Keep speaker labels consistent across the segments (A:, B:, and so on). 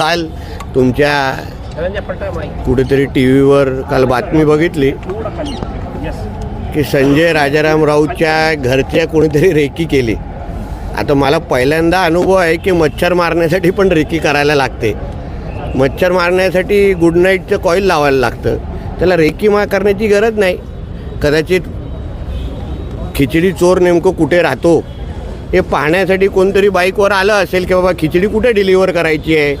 A: काल तुमच्या कुठेतरी टी व्हीवर काल बातमी बघितली की संजय राजाराम राऊतच्या घरच्या कोणीतरी रेकी केली. आता मला पहिल्यांदा अनुभव आहे की मच्छर मारण्यासाठी पण रेकी करायला लागते. मच्छर मारण्यासाठी गुड नाईटचं कॉईल लावायला लागतं. त्याला रेकी मा करण्याची गरज नाही. कदाचित खिचडी चोर नेमकं कुठे राहतो? हे पाहण्यासाठी कोणतरी बाईकवर आलं असेल की बाबा खिचडी कुठे डिलिव्हर करायची आहे?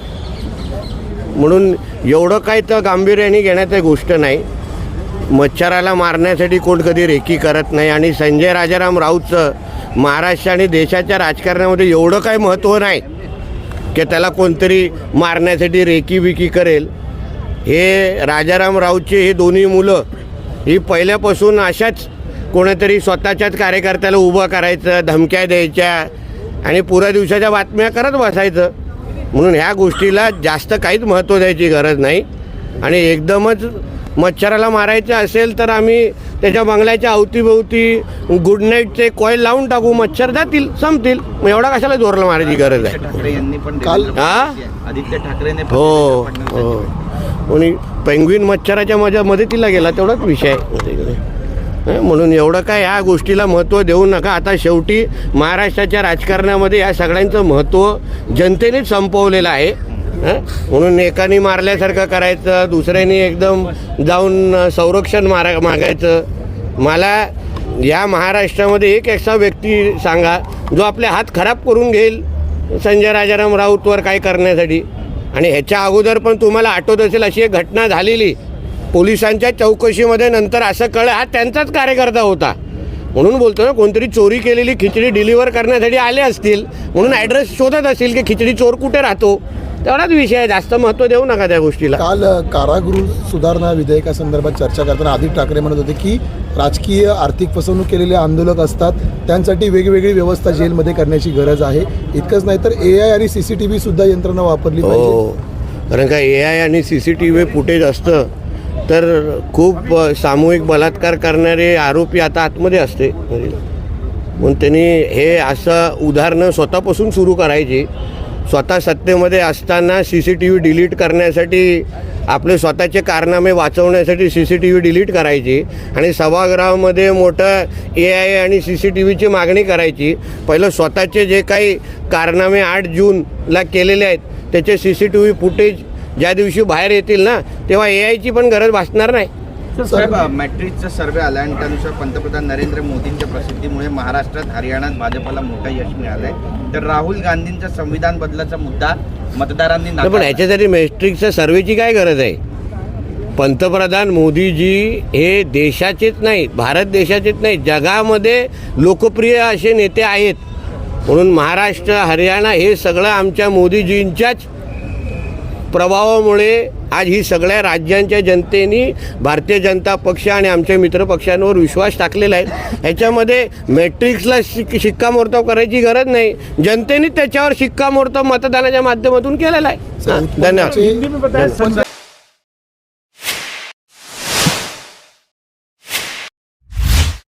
A: म्हणून एवढं काही तर गांभीर्याने घेण्याची गोष्ट नाही. मच्छराला मारण्यासाठी कोण कधी रेकी करत नाही आणि संजय राजाराम राऊतचं महाराष्ट्र आणि देशाच्या राजकारणामध्ये एवढं काय महत्त्व नाही की त्याला कोणतरी मारण्यासाठी रेकी बिकी करेल. हे राजाराम राऊतचे हे दोन्ही मुलं ही पहिल्यापासून अशाच कोणीतरी स्वतःच्याच कार्यकर्त्याला उभं करायचं धमक्या द्यायच्या आणि पुऱ्या दिवसाच्या बातम्या करत बसायचं. म्हणून ह्या गोष्टीला जास्त काहीच महत्त्व द्यायची गरज नाही. आणि एकदमच मच्छराला मारायचं असेल तर आम्ही त्याच्या बंगल्याच्या अवतीभोवती गुड नाईटचे कॉईल लावून टाकू. मच्छर जातील संपतील. मग एवढा कशाला जोरला मारायची गरज आहे?
B: ठाकरे यांनी पण
C: काल-
B: दिलेलं
A: हा?
B: आदित्य ठाकरेने
A: हो हो. आणि पेंग्विन मच्छराच्या माझ्या मदतीला गेला तेवढाच विषय आहे. हं, म्हणून एवढं काय या गोष्टीला महत्त्व देऊ नका. आता शेवटी महाराष्ट्राच्या राजकारणामध्ये या सगळ्यांचं महत्त्व जनतेनेच संपवलेलं आहे. म्हणून एकाने मारल्यासारखं करायचं दुसऱ्याने एकदम जाऊन संरक्षण मारा मागायचं. मला या महाराष्ट्रामध्ये एक असा व्यक्ती सांगा जो आपले हात खराब करून घेईल संजय राजाराम राऊतवर काय करण्यासाठी. आणि ह्याच्या अगोदर पण तुम्हाला आठवत असेल अशी एक घटना झालेली. पोलिसांच्या चौकशीमध्ये नंतर असं कळलं हा त्यांचाच कार्यकर्ता होता. म्हणून बोलतो ना कोणतरी चोरी केलेली खिचडी डिलिव्हर करण्यासाठी आले असतील म्हणून ॲड्रेस शोधत असतील की खिचडी चोर कुठे राहतो? तेवढाच विषय आहे जास्त महत्त्व देऊ नका त्या गोष्टीला.
C: काल कारागृह सुधारणा विधेयकासंदर्भात चर्चा करताना आदित्य ठाकरे म्हणत होते की राजकीय आर्थिक फसवणूक केलेले आंदोलक असतात त्यांसाठी वेगवेगळी व्यवस्था जेलमध्ये करण्याची गरज आहे. इतकंच नाही तर ए आय आणि सी सी टी व्ही सुद्धा यंत्रणा वापरली
A: हो. कारण का ए आय आणि C C T V footage असतं. तर खूप सामूहिक बलात्कार करणारे आरोपी आता आतमध्ये असते. म्हणून त्यांनी हे असं उदाहरणं स्वतःपासून सुरू करायची. स्वतः सत्तेमध्ये असताना C C T V delete करण्यासाठी आपले स्वतःचे कारनामे वाचवण्यासाठी C C T V delete करायची आणि सभागृहामध्ये मोठं ए आय आणि सी सी टी व्हीची मागणी करायची. पहिलं स्वतःचे जे काही कारनामे आठ जूनला केलेले आहेत त्याचे C C T V footage ज्या दिवशी बाहेर येतील ना तेव्हा ए आयची पण गरज भासणार नाही.
B: साहेब मॅट्रिकचा सर्वे आला आणि त्यानुसार पंतप्रधान नरेंद्र मोदींच्या प्रसिद्धीमुळे महाराष्ट्रात हरियाणात भाजपला मोठं यश मिळालंय. तर राहुल गांधींचा संविधान बदलाचा मुद्दा मतदारांनी
A: नाही, पण. ह्याच्यासाठी मॅट्रिकच्या सर्वेची काय गरज आहे? पंतप्रधान मोदीजी हे देशाचेच नाही भारत देशाचेच नाही जगामध्ये लोकप्रिय असे नेते आहेत. म्हणून महाराष्ट्र हरियाणा हे सगळं आमच्या मोदीजींच्याच प्रभावामुळे आज ही सगळ्या राज्यांच्या जनतेने भारतीय जनता पक्ष आणि आमच्या मित्रपक्षांवर विश्वास टाकलेला आहे. ह्याच्यामध्ये मॅट्रिक्सला शिक शिक्कामोर्तब करायची गरज नाही. जनतेने त्याच्यावर शिक्कामोर्तब मतदानाच्या माध्यमातून केलेला आहे. धन्यवाद.